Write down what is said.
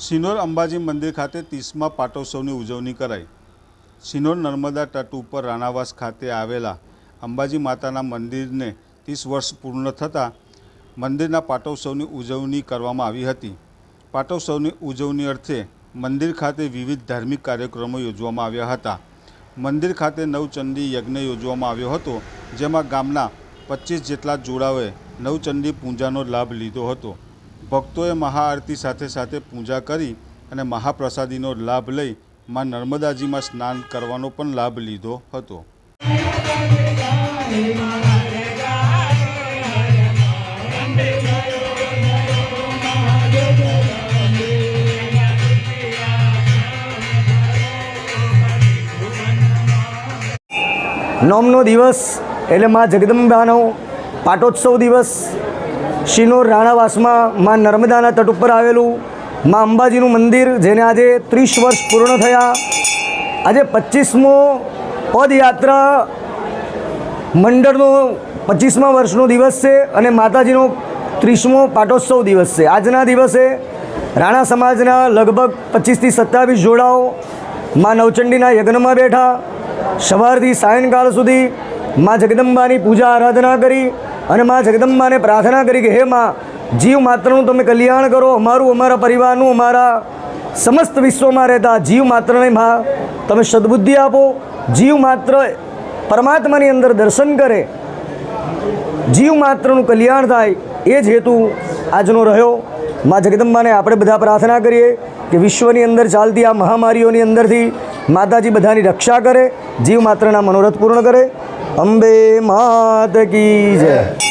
સિનોર અંબાજી મંદિર ખાતે ત્રીસમા પાટોત્સવની ઉજવણી કરાઈ. સિનોર નર્મદા તટ ઉપર રાણાવાસ ખાતે આવેલા અંબાજી માતાના મંદિરને ત્રીસ વર્ષ પૂર્ણ થતાં મંદિરના પાટોત્સવની ઉજવણી કરવામાં આવી હતી. પાટોત્સવની ઉજવણી અર્થે મંદિર ખાતે વિવિધ ધાર્મિક કાર્યક્રમો યોજવામાં આવ્યા હતા. મંદિર ખાતે નવચંડી યજ્ઞ યોજવામાં આવ્યો હતો, જેમાં ગામના પચીસ જેટલા જોડાઓએ નવચંડી પૂજાનો લાભ લીધો હતો. ભક્તોએ મહાઆરતી સાથે સાથે પૂજા કરી અને મહાપ્રસાદીનો લાભ લઈ માં નર્મદાજીમાં સ્નાન કરવાનો પણ લાભ લીધો હતો. નોમનો દિવસ એટલે મા જગદંબાનો પાટોત્સવ દિવસ. શિનોર રાણાવાસમાં મા નર્મદાના તટ ઉપર આવેલું મા અંબાજીનું મંદિર, જેને આજે ત્રીસ વર્ષ પૂર્ણ થયા. આજે પચીસમો પદયાત્રા મંડળનો પચીસમા વર્ષનો દિવસ છે અને માતાજીનો ત્રીસમો પાટોત્સવ દિવસ છે. આજના દિવસે રાણા સમાજના લગભગ પચીસથી સત્તાવીસ જોડાઓ મા નવચંડીના યજ્ઞમાં બેઠા. સવારથી સાયંકાળ સુધી મા જગદંબાની પૂજા આરાધના કરી. અને મા જગદંબાને પ્રાર્થના કરી કે, હે મા, જીવ માત્રનું તમે કલ્યાણ કરો. અમારું, અમારા પરિવારનું, અમારા સમસ્ત વિશ્વમાં રહેતા જીવ માત્રને મા, તમે સદબુદ્ધિ આપો. જીવ માત્ર પરમાત્માની અંદર દર્શન કરે. જીવ માત્રનું કલ્યાણ થાય. એ જ હેતુ આજનો રહ્યો. મા જગદંબાને આપણે બધા પ્રાર્થના કરીએ કે વિશ્વની અંદર ચાલતી આ મહામારીઓની અંદરથી માતાજી બધાની રક્ષા કરે, જીવ માત્રના મનોરથ પૂર્ણ કરે. અંબે માત કી જય.